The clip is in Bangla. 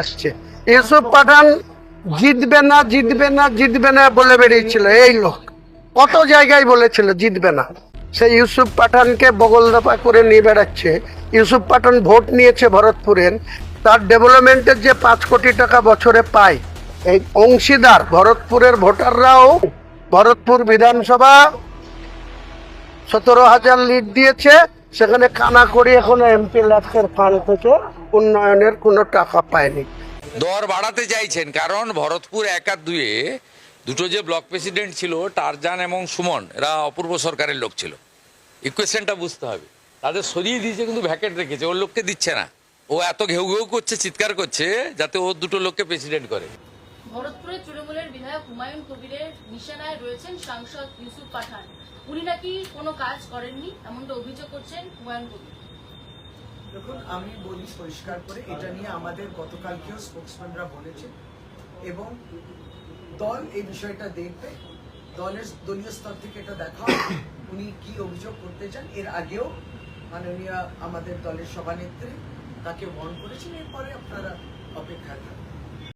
আসছে। ইউসুফ পাঠান জিতবে না জিতবে না জিতবে না বলে বেরিয়েছিল। এই লোক। কত জায়গায় বলেছিল, জিতবে না। সেই ইউসুফ পাঠানকে বগল দফা করে নিয়ে বেড়াচ্ছে। ইউসুফ পাঠান ভোট নিয়েছে ভরতপুরের। তার ডেভেলপমেন্টের যে পাঁচ কোটি টাকা বছরে পায়, এই অংশীদার ভরতপুরের ভোটাররাও ভরতপুর বিধানসভা সতেরো হাজার লিড দিয়েছে। সেখানে কানা করি এখনও এমপি ল্যাক্সের ফান্ড থেকে উন্নয়নের কোনো টাকা পায়নি। দর বাড়াতে চাইছেন, কারণ ভরতপুর এক দুয়ে দুটো যে ব্লক প্রেসিডেন্ট ছিল, টারজান এবং সুমন, এরা অপূর্ব সরকারের লোক ছিল। ইকুয়েশনটা বুঝতে হবে। তাদের সরিয়ে দিয়েছে কিন্তু ভ্যাকেট রেখেছে, ওর লোককে দিচ্ছে না। ও এত ঘেউ ঘেউ করছে, চিৎকার করছে, যাতে ওর দুটো লোককে প্রেসিডেন্ট করে। ভরতপুরের তৃণমূলের বিধায়ক হুমায়ুন কবিরের নিশানায় রয়েছেন সাংসদ ইউসুফ পাঠান। উনি নাকি কোনো কাজ করেননি, এমনটা অভিযোগ করছেন হুমায়ুন কবির। দেখুন, আমি বলি পরিষ্কার করে, এটা নিয়ে আমাদের গতকালকেও স্পোক্সম্যানরা বলেছে এবং দল এই বিষয়টা দেখবে, দলের দলীয় স্তর থেকে এটা দেখা উনি কি অভিযোগ করতে চান, এর আগেও মাননীয় আমাদের দলের সভানেত্রী তাকে ওয়ার্ন করেছেন, এরপরে আপনারা অপেক্ষায় থাকবেন